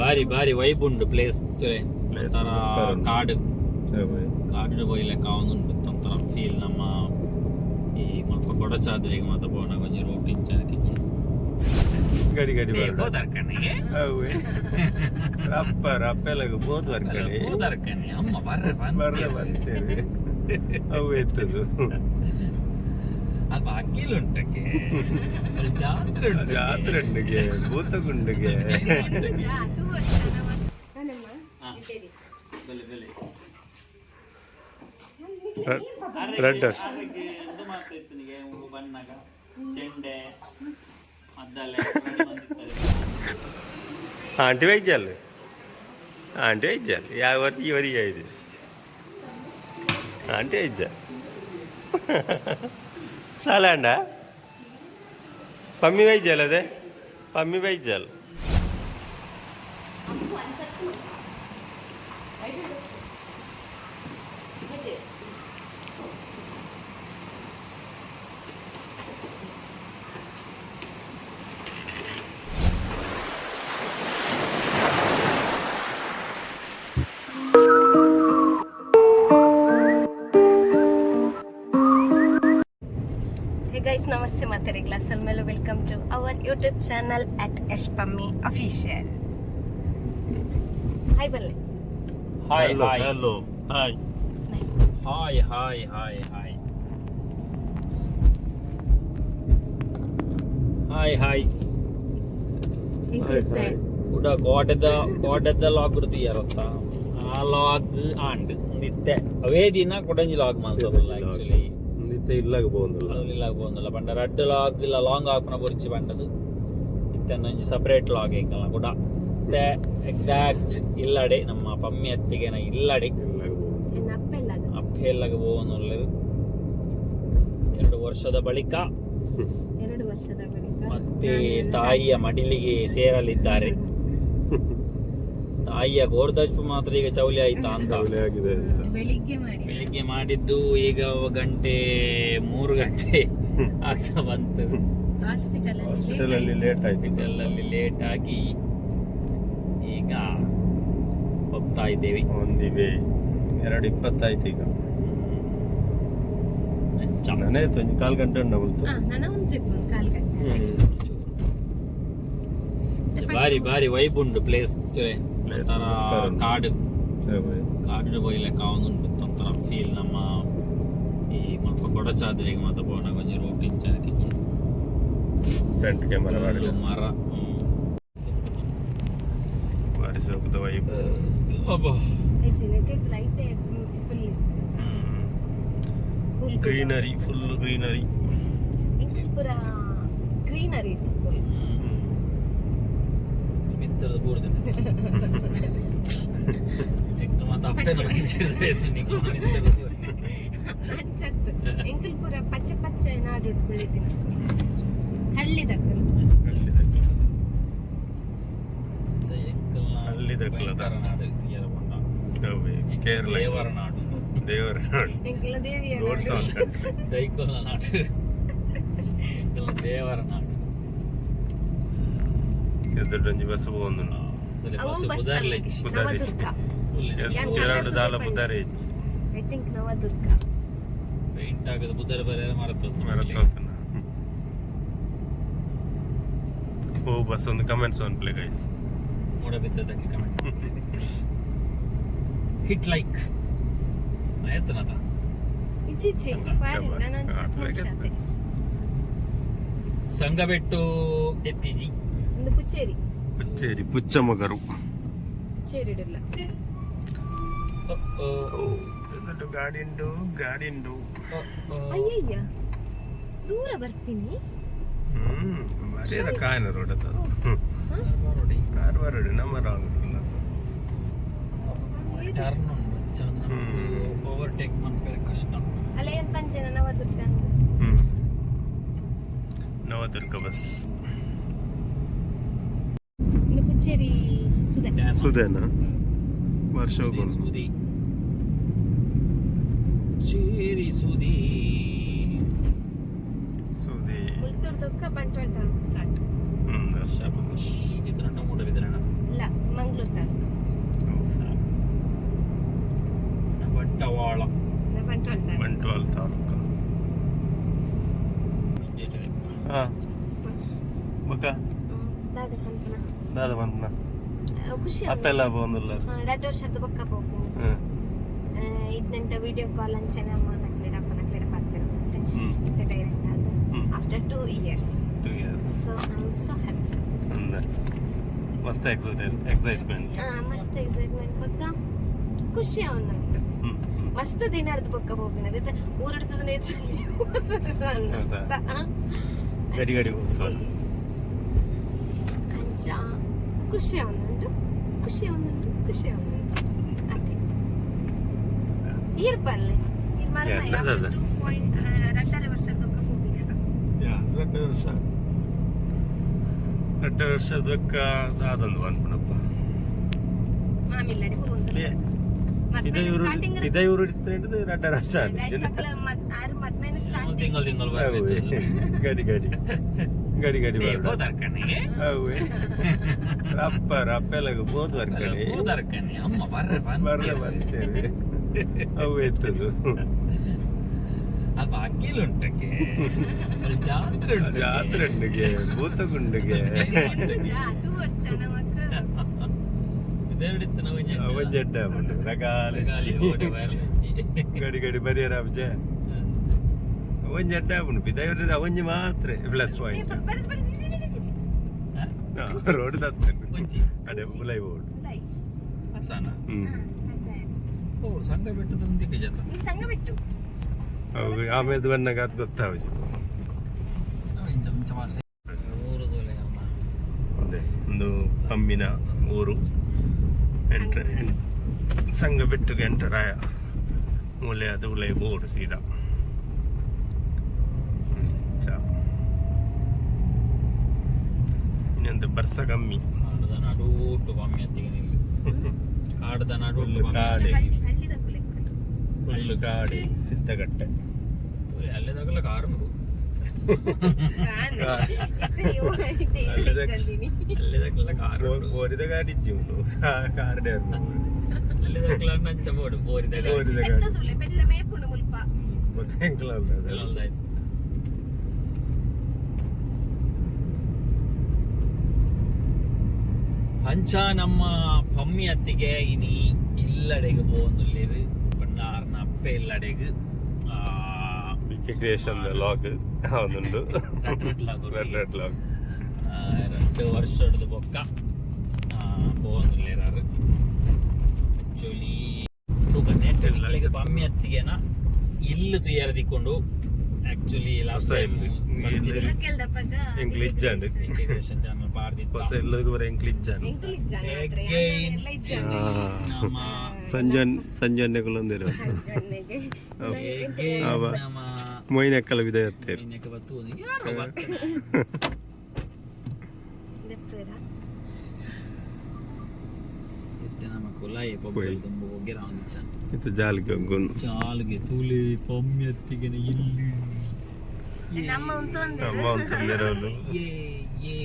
ಬಾರಿ ಬಾರಿ ವೈಬ್ ಉಂಡು ಪ್ಲೇಸ್ Place ಒಂಥರ super ಉಂಟು. ಕಾಡು ಹೋಗಿ. ಕಾಡು ಪೋಯಿಲೆ ಕಾವೊಂದುಂಡು ಒಂಥರ ಫೀಲ್ ನಮ್ಮ ಈ ಮಲ್ಪ ಕೊಡಚಾದ್ರಿಗೆ ಮಾತ ಬೋನ ಕೊಂಚ ರೂಟ್ ಇಂಚನೆ ತಿಕ್ಕೊಂಡು ಗಡಿ ಗಡಿ ಏ, ಬರ್ಡ. ಬೋದರ್ಕನೆಗೆ ಹೋಗಿ. ರಪ್ಪ ರಪ್ಪೆಲಗ ಬೋದು ವರ್ಕಡೆ ಬೋದರ್ಕನೆ ಅಮ್ಮ ಬರ್ರೆ ಬರ್ರೆ ಬರ್ತೇವೆ ಅವು ಎತ್ತದು ಅಲ್ಲಿ ಜಾತ್ರೆ ಉಂಟು ಜಾತ್ರೆ ಉಂಡಿಗೆ ಭೂತಗುಂಡಿಗೆ. ಬೆಲೆ ಬೆಲೆ ರೆಡ್ ಆರೋಗ್ಯ ಇದು ಮಾಡ್ತಾ ಇತ್ತು ನಿಗೆ ಹೂ ಬಣ್ಣಗ ಚೆಂಡೆ ಆಂಟಿ ವೈದ್ಯಲ್ಲ ಆಂಟಿ ವೈದ್ಯಲ್ಲ ಯಾವ ವರ್ಷ ಈ ವರಿಗೆ ಆಯ್ತು ಆಂಟಿ ವೈದ್ಯ చాలా అండ. పమ్మి వైద్యాలు అదే. పమ్మి వైద్యాలు. ನಮಸ್ತೆ ಮಾತಾರಿಗಳ ಸಲ್ಮೇಲು welcome to our YouTube channel at Yash Pammi official hi ಬಲ್ಲೆ hi hi hello hi hi hi hi hi hi hi ಗುಡ ದ ಕೋಟದ ಲಾಗ್ ಬಿಡ್ತೀಯಾರತ್ತ ಆ ಲಾಗ್ ಆಂಡ್ ನಿತ್ತೆ ಅವೇ ದಿನ ಕೊಡಂಜಿ ಲಾಗ್ ಮಾಡ್ತಾರಲ್ಲ ಆಕ್ಚುಲಿ ನಿತ್ತೆ ಇಲ್ಲಾಗ പോകുന്നുള്ളൂ പോകുന്നില്ല പണ്ട് റെഡ് ലാഗ് ഇല്ല ലോങ് ആക്കണ പൊരിച്ച് വേണ്ടത് ഇത്തന്നെ ಸಪರೇಟ್ ಲಾಗ್ ಹೆಂಗಲ್ಲ ಕೂಡ ಮತ್ತೆ ಎಕ್ಸಾಕ್ಟ್ ಇಲ್ಲಡೆ ನಮ್ಮ ಪಮ್ಮಿ ಅತ್ತಿಗೆನ ಇಲ್ಲಡೆ ಇಲ್ಲಾಗ പോകുന്നില്ല ನನ್ನ ಅಪ್ಪ ಎಲ್ಲ ಅಪ್ಪೆಲ್ಲಗೆ പോകുന്നുള്ളത് ಎರಡು ವರ್ಷದ ಬಳಿಕ ಎರಡು ವರ್ಷದ ಬಳಿಕ ಮತ್ತೆ ತಾಯಿಯ ಮಡಿಲಿಗೆ ಸೇರಲಿದ್ದಾರೆ ತಾಯಿಯ ಗೋರ್ದಜ್ಪು ಮಾತ್ರ ಈಗ ಚೌಲಿ ಆಯ್ತಾ ಅಂತ. ಬೆಳಿಗ್ಗೆ ಮಾಡಿ ಬೆಳಿಗ್ಗೆ ಮಾಡಿದ್ದು ಈಗ ಗಂಟೆ ಮೂರು ಗಂಟೆ ಆಗ್ತಾ ಬಂತು. ಹಾಸ್ಪಿಟಲ್ ಹಾಸ್ಪಿಟಲ್ ಅಲ್ಲಿ ಲೇಟ್ ಆಯ್ತು ಹಾಸ್ಪಿಟಲ್ ಅಲ್ಲಿ ಲೇಟ್ ಆಗಿ ಈಗ ಹೋಗ್ತಾ ಇದ್ದೇವೆ. ಒಂದಿವೆ ಎರಡು ಇಪ್ಪತ್ತಾಯ್ತು ಈಗ. ಅಂಚ. ನಾನೇ ಒಂದು ಕಾಲು ಗಂಟೆ. ಬಂತು ಗಂಟೆ ಬಾರಿ ಬಾರಿ ವೈಬ್ ಉಂಟು ಪ್ಲೇಸ್ ಒಂಥರ super ಉಂಟು. ಕಾಡು ಹೋಗಿ. ಕಾಡು ಪೋಯಿಲೆ ಕಾವೊಂದುಂಡು ಒಂಥರ ಫೀಲ್ ನಮ್ಮ ಈ ಮಲ್ಪ ಕೊಡಚಾದ್ರಿಗೆ ಮಾತ ಬೋನ ಕೊಂಚ ರೂಟ್ ಇಂಚನೆ ತಿಕ್ಕೊಂಡು ಫ್ರಂಟ್ ಕ್ಯಾಮರಾ ಮಾಡಿ ಫುಲ್ಲು ಮರ ಹ್ಮ್. ಬಾರಿ ಸೋಕದ ವೈಬ್ ಅಬ್ಬಾ. United light full cool greenery full greenery Ilkal ಪೂರ ಗ್ರೀನರಿ ಇತ್ತು full. ಮಿತ್ರದ ಬೂರ್ದು ಎಕ್ದು ಮಾತ ಅಪ್ಪೆನ ಮನುಷ್ಯರ್ದು ಇದು ನಿಕ್ಕು ಮಿತ್ರದ ಬೂರ್ದು. ಅಂಚತ್ತು ಎಂಕಲ್ ಪೂರ ಪಚ್ಚೆ ಪಚ್ಚೆ ನಾಡು ಉಟ್ಕೊಳ್ಳಿದ್ದೀನಿ ಹಳ್ಳಿ ದಕ್ಕಲ್ ಸೈ ಎಂಕಲ್ನ ಅಲ್ಲಿ ದಕ್ಕಲದ. ಭಯಂಕರ ನಾಡು ಇತ್ತಿಗೆರ ಬಂದ. ಕೇರಳ ದೇವರ ನಾಡು ದೇವರ ನಾಡು ಎಂಕಲ ದೇವಿಯ ರೋಡ್ ನಾಡು. ಸಾಂಗ್ ದೈಕೊಲ್ಲ ನಾಡು ಎಂಕಲ್ನ ದೇವರ ನಾಡು ಬುಧಾರ್ ನವದುರ್ಗ ಫುಲ್ ಯಾನ್ ಎರಡು ದಾಲ ಬುಧಾರೆ ಹೆಚ್ಚಿ ಐ ಥಿಂಕ್ ನವದುರ್ಗ ಪೇಂಟ್ ಆಗದ ಬುಧರ ಬರೆ ಮರತ್ತೋತು ಮರತ್ತೋತನ ಓ ಬಸ್ ಒಂದು ಕಮೆಂಟ್ಸ್ ಒನ್ ಪ್ಲೇ ಗೈಸ್ ಮೋಡ ಬಿದ್ದದಕ್ಕೆ ಕಮೆಂಟ್ ಹಿಟ್ ಲೈಕ್ ಆಯ್ತನದ ಇಚ್ಚಿಚ್ಚಿ ಹಾ, ಬಿಟ್ಟು ಎತ್ತಿಜಿ ಒಂದು ಪುಚ್ಚೇರಿ ಪುಚ್ಚೇರಿ ಪುಚ್ಚಮಗರು ಪುಚ್ಚೇರಿ ಇಡಲ್ಲ എന്നിട്ട് ಗಾಡಿಂಡು ಗಾಡಿಂಡು ಅಯ್ಯಯ್ಯ ದೂರ ಬರ್ತೀನಿ ಹ್ಮ್ ಮರ್ಯಾದ ಕಾಯನ ರೋಡ್ ಅದು ನೋಡಿ ಕಾರವಾರ ನಮ್ಮ ರಾಂಗ್ ಟರ್ನ್ ಉಂಡು ಹ್ಮ್. ಓವರ್ಟೇಕ್ ಮಾಡ್ಬೇಕು ಕಷ್ಟ ಅಲ್ಲ ಏನ್ ಪಂಚನ ನವದುರ್ಗ ಅಂತ ಹ್ಮ್ Navadurga bus Kayseri Sude. Suden ha? Varşova konu. Sudi. Sudi. Sudi. Sudi. Ultur dokka Bantval taluk start. ಹ್ಮ್. ಶಬಾಷ್. ಇದರ ನಮೂಡ ಬಿದ್ರಣ. ಇಲ್ಲ ಮಂಗಳೂರು ತಾಲೂಕು. ಬಂಟವಾಳ. ಬಂಟ್ವಾಳ ತಾಲೂಕು. ಬಂಟ್ವಾಳ ತಾಲೂಕು. ಹಾ. ಮಕ್ಕ. ದಾದ ಪಂಪನ ದಾದ ಬಂದ್ನ? ಖುಷಿ ಅಪ್ಪೆಲ್ಲ ಬಂದಿಲ್ಲ ಎರಡು ವರ್ಷದ ಬೊಕ್ಕ ಹ್ಞೂ ಇದ್ನಂಟ ವಿಡಿಯೋ ಕಾಲ್ ಅಂಚನೆ ಅಮ್ಮ ನಕ್ಲೆಡ ಅಪ್ಪ ನಕ್ಲೆಡ ಪಾತ್ಪಿರೋದಂತೆ ಹ್ಞೂ ಮತ್ತೆ ಡೈರೆಕ್ಟ್ ಆದ. After two years 2 years so I am so happy ಮಸ್ತ್ ಎಕ್ಸೈಟೆಡ್ ಎಕ್ಸೈಟ್ಮೆಂಟ್ ಮಸ್ತ್ ಎಕ್ಸೈಟ್ಮೆಂಟ್ ಬೊಕ್ಕ ಖುಷಿ ಅವನುಂಟು ಹ್ಞೂ ಮಸ್ತ್ ದಿನ ಅರ್ಧ ಬೊಕ್ಕ ಹೋಗ್ತೀನಿ ಅದೇ ಊರಿಡ್ತದ ಹೌದಾ? ಗಡಿ ಗಡಿ ಹೋಗ್ತಾರೆ ಅಂಚ ಖುಷಿ ಅವನುಂಟು ಖುಷಿ ಅವನುಂಟು ಖುಷಿ ಅವನುಂಟು ಅದೇ ಈರ್ಪಲ್ಲೆ ಮರ ಟೂ ಪಾಯಿಂಟ್ ಎರಡரை ವರ್ಷದ ಬೊಕ್ಕ ಹೋಗಿನ ಎರಡು ವರ್ಷ. ಎರಡು ವರ್ಷದಕ್ಕ ಅದೊಂದು ಬಂದ್ಬಿಡಪ್ಪ ಮಾಮಿಲ್ಲಡಿ ಹೋಗುಂಟು ಇದೇ ಇವರು ಇದೇ ಇವರು ಹಿಡಿದು ಎರಡು ವರ್ಷ ಆರು ಮದ್ಮೇಲೆ ಸ್ಟಾರ್ಟ್ ತಿಂಗಳು ತಿಂಗಳು ಗಡಿ ಗಡಿ. ಗಡಿ ಗಡಿ ರಪ್ಪ ರಪ್ಪೆಲಾಗ ಬೋದು ಅರ್ಕಣಿ ಬರ್ರೆ ಬರ್ತೇವೆ ಅವು ಎತ್ತದು. ಅಕ್ಕಿಲುಂಟಕ್ಕೆ? ಜಾತ್ರೆ ಉಂಟು ಜಾತ್ರೆ ಉಂಡಿಗೆ ಭೂತಗುಂಡಿಗೆ. ಅದು ಅವನ್ ಜಡ್ಡ ಗಡಿ ಗಡಿ ಬರಿಯರ ಅಬ್ಜ ಅವನ್ ಅಡ್ಡ ಆಪುಂಡು ಬಿದೈವ್ರ ಒಂಜಿ ಮಾತ್ರ ಪ್ಲಸ್ ಪಾಯಿಂಟ್ ರೋಡ್ ದತ್ತ ಅಡೆ ಮುಲೈ ಬೋರ್ಡ್. ಸಂಘ ಬಿಟ್ಟು ಜತ? ನೀನ್ ಸಂಘ ಬಿಟ್ಟು. ಅವು ಆಮೇಲೆ ಬನ್ನಾಗ ಅದು ಗೊತ್ತಾವಜಿ ಅದೇ ಒಂದು ಪಂಬಿನ ಊರು. ಎಂಟ್ರ ಸಂಘ ಬಿಟ್ಟು. ಎಂಟರಾಯ ಮೂಲೆ ಅದು ಉಲೈ ಬೋರ್ಡ್ ಸೀದಾ. ಇನ್ನೊಂದು ಬರ್ಸ ಕಮ್ಮಿ ಕಾಡದ ನಡೂಟು ಕಮ್ಮಿ ಅತ್ತಿಗೆ ನಿಲ್ಲಿ ಕಾಡದ ನಡೂಟು ಫುಲ್ಲು ಕಮ್ಮಿ ಕಾಡೆ ಹಳ್ಳಿ ಹಳ್ಳಿದ ಕುಲೆ ಫುಲ್ಲು ಕಾಡೆ ಸಿದ್ದಗಟ್ಟೆ ಅಲ್ಲೇ ತಗಲ ಕಾರು ಅಲ್ಲಿದ- ಅಲ್ಲೇ ತಗಲ ಕಾರು ಓರಿದ ಅಂಚ ನಮ್ಮ ಇಲ್ಲಿ ಇಲ್ಲಡೆಗಬಹುದು ಅಲ್ಲಿ ರೆನ್ನಾರ್ನ ಅಪ್ಪ ಎಲ್ಲಡೆಗೆ ಅಾ ಬಿಚ ಕ್ರಿಯೇಷನ್ ದ ಲಾಗ್ ಬಂದுண்டு ರೆಟ್ ಲಾಗ್ ಅಾ ವರ್ಷ ಆದ್ದ ಬೊಕ್ಕ ಆ ಹೋಗೋನೇ ಇರಾರು ಇಚಲಿ ಟೂ ಕನೆಕ್ಟ್ ಏನಲ್ಲ ಈಗ ಬಮ್ಮಿಯತ್ತಿಗೆ ನಾ ಇಲ್ಲಿ ಆಕ್ಚುಲಿ ಲಾಸ್ಟ್ ಹೊಸ ಟೈಮ್ ಇಲ್ಲಿ- ಇಲ್ಲಿ ಕೆಲ್ದಪ್ಪಗ ಇಂಗ್ಲಿಷ್ ಜಾಂಡ್ ಇಂಟಿಗ್ರೇಷನ್ ಚಾನಲ್ ಪಾಡ್ದಿತ್ತ ಹೊಸ ಎಲ್ಲರಿಗೂ ಬರ ಇಂಗ್ಲಿಷ್ ಜಾನ್ ಎಂಕಲ್ ಇಜ್ಜಾನ ಮಾತ್ರ Again. ಎಲ್ಲ ಇಜ್ಜಾನ ನಮ್ಮ ಸಂಜನ್ ಸಂಜನ್ನೆಗಳೊಂದಿರೋ ಜೊನ್ನೆಗೆ ಹೇಗೆ ಅವ. ನಮ್ಮ ಮೊಯ್ನೆಕ್ಕಲ ವಿಧ ಎತ್ತೇರು ಇನ್ನಕ್ಕೆ ಬತ್ತು ಯಾರೋ ಬರ್ತಾನೆ ಇತ್ತೆ ನಮ್ಮ ಕುಲಾಯಿ ಪೊಬ್ಬರು ತುಂಬ ಹೋಗಿರ ಒಂದಿಚ್ಚ ಇದು ಜಾಲಿಗೆ ಹೋಗೋನು ಚಾಲ್ಗೆ ತೂಲಿ ಪಮ್ಮಿ ಅತ್ತಿಗೆನ ಇಲ್ಲಿ ನಮ್ಮ ಉಂಟು ಒಂದು ಅಮ್ಮ ಅಂತಂದಿರೋನು ಏ ಏ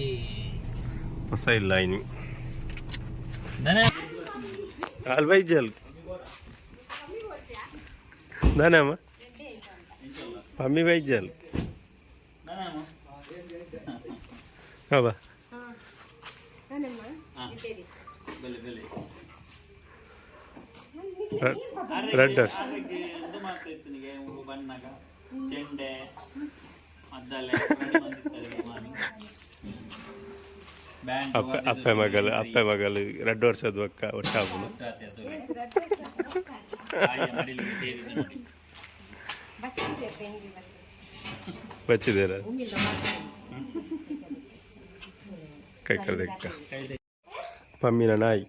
ಏ ಹೊಸ ಇಲ್ಲ ಇನ್ನು ನನೆ ಅಲ್ಲಿ ಬೈಜಲ್ ನಾನಮ್ಮ ಮಮ್ಮಿ ಬೈಜಲ್ ಹೌದಾ ನಾನಮ್ಮ ಬೆಲೆ ಬೆಲೆ ರೆಡ್ ಅರ್ಸ್ ಅದಕ್ಕೆ ಇದು ಮಾಡ್ತಾ ಬಣ್ಣಗ ಚೆಂಡೆ ಅಪ್ಪ ಅಪ್ಪೆ ಮಗಳು ಅಪ್ಪೆ ಮಗಳು ರೆಡ್ ವರ್ಷದ ಒಕ್ಕ ಒಟ್ಟಾಗುನು ಬಚ್ಚಿದೇರ ಕೈ ಕರೆದಕ್ಕ ಪಮ್ಮಿನ ನಾಯಿ.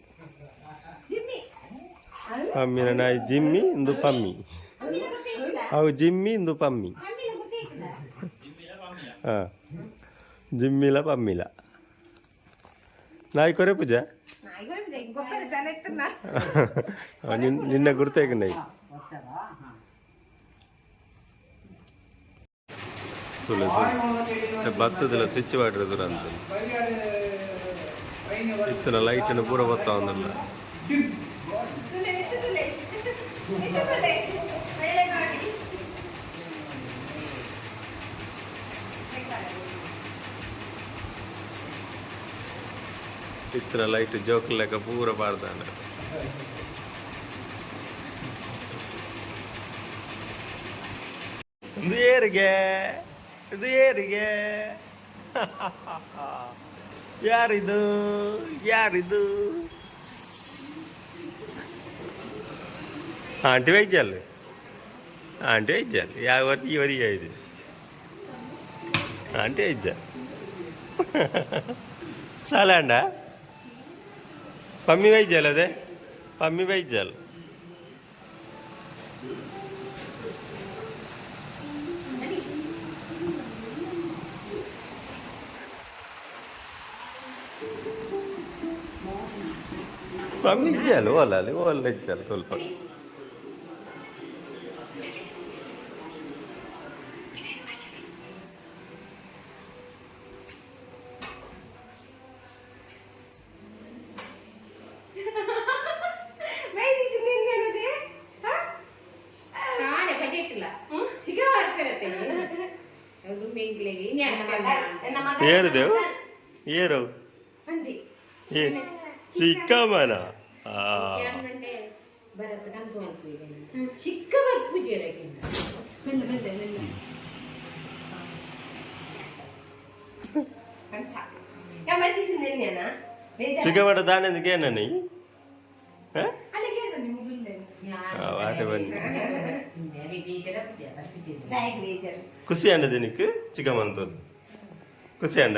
ಪಮ್ಮಿನ ನಾಯಿ ಜಿಮ್ಮಿ ಇಂದು ಪಮ್ಮಿ. ಅವು ಜಿಮ್ಮಿ ಇಂದು ಪಮ್ಮಿ. ಹಾಂ, ಜಿಮ್ಮಿಲ ಪಮ್ಮಿಲ. ನಾಯಿ ಕೊರೆ ಪೂಜಾ? ನಿನ್ನ ಗುರ್ತೇಕ ನಾಯಿ? ತುಳಸಿ ಭತ್ತದಲ್ಲ ಸ್ವಿಚ್ ಮಾಡಿರೋದು ಅಂತ. ಇತ್ತನ ಲೈಟಿನ ಪೂರ ಬರ್ತಾ ఇతర లైట్ జోకులు లేక పూర పారుతాను இது ஏறுங்க இது ஏறுங்க யார் இது? யார் இது? ఆంటీ వైద్యాలు ఆంటీ వైద్యాలు యాభై వరకు ఈ వరకు ఐదు ఆంటీ వైద్యాలు చాలా అండా పమ్మి వైద్యాలు అదే పమ్మి వైద్యాలు పంపించాలి ఓలాలి వాళ్ళు ఇచ్చాలి తోల్పడు ఏరు ఏ చిక్కమన ಮಂಡೆ ಬರತ್ತೆ ಕಂತು ಅನ್ಕೋಯಿದೆ ಚಿಕ್ಕ ವರ್ಕ್ ಪೂಜೆ ಇರಕ್ಕಿಂತ చిక్కబడ దాని ఎందుకేనని వాటి బన్ని ಟೀಚರ್ ಪೂಜೆ ಬರ್ತಿದ್ದೆ ಖುಷಿ ಅಂಡ దీనికి చిక్కమంత ಖುಷಿ ಅಂಡ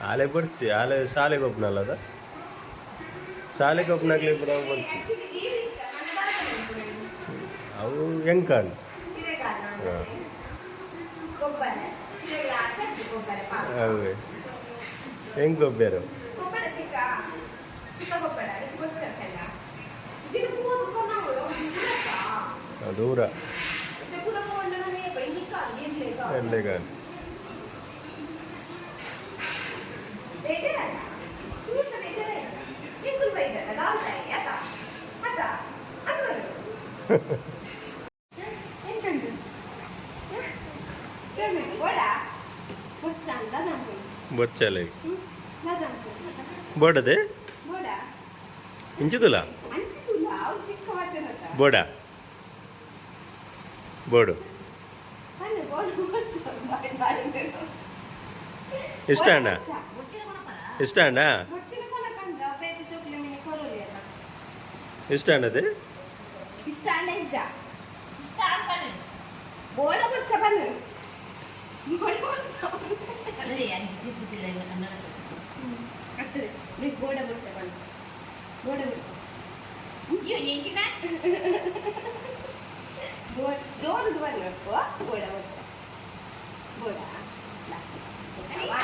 ಆಲೆ ಬರ್ಚಿ ಆಲೆ ಶಾಲೆಗೆ ಒಬ್ಬನಲ್ಲ ಅದ? ಶಾಲೆಗೆ ಒಬ್ಬನಾಗ್ಲಿ ಕೂಡ ಬರ್ಚಿ ಅವು ಹೆಂಗ್ ಕಾಣ್ ಅವೇ ಹೆಂಗ್ ಗೊಬ್ಬೇರು ಗೊಬ್ಬರ ಚಿಕ್ಕ ಚಿಕ್ಕ ಬೇಜಾರಲ್ಲ? ಸುಳ್ಳು ಬೇಜಾರಲ್ಲ ನೀನು ಬೈದಲ್ಲ ಗಾವಸಾಯಿ ಅದ ಬರ್ಚಾಲೆ ಬೋಡದೆ? ಇಂಚಿದುಲ ಬಾಡಿ. ಬಾಡಿ. ಇಷ್ಟ ಅಣ್ಣ? ಇಷ್ಟ ಅಣ್ಣ ಮುಚ್ಚಿನ ಕೊನಕಂದ ಬೇರೆ ಚೋಕ್ಲೆ ಮೀನು ಕೊರೋಲಿ ಅಲ್ಲ ಇಷ್ಟ ಅಣ್ಣದೆ ಇಷ್ಟ ಅಲ್ಲ ಹೆಜ್ಜ ಇಷ್ಟ ಅನ್ಕಣೆ ಬೋಡ ಮುಚ್ಚ ಬನ್ನು ಬೋಡ ಮುಚ್ಚ ಆಗ್ತದೆ ನೀವು ಬೋಡ ಮುಚ್ಚ ಬನ್ನು ಬೋಡ ಮುಚ್ಚ ಬೋಡ ಜೋರು ಬನ್ನು ಬೋಡ ಮುಚ್ಚ ಬೋಡ ವಾ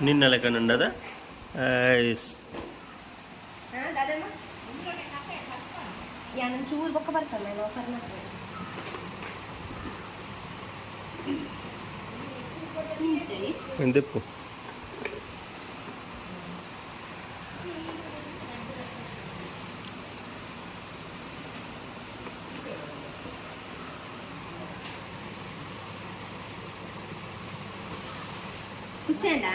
ನಿನ್ನ ಲೆಕ್ಕನುಂಡದ ಎಸ್ ಚೂರು ಬೊಕ್ಕ ಬರ್ತಾನೆ ಎಂದೆಪ್ಪು ಕುಸೇನಾ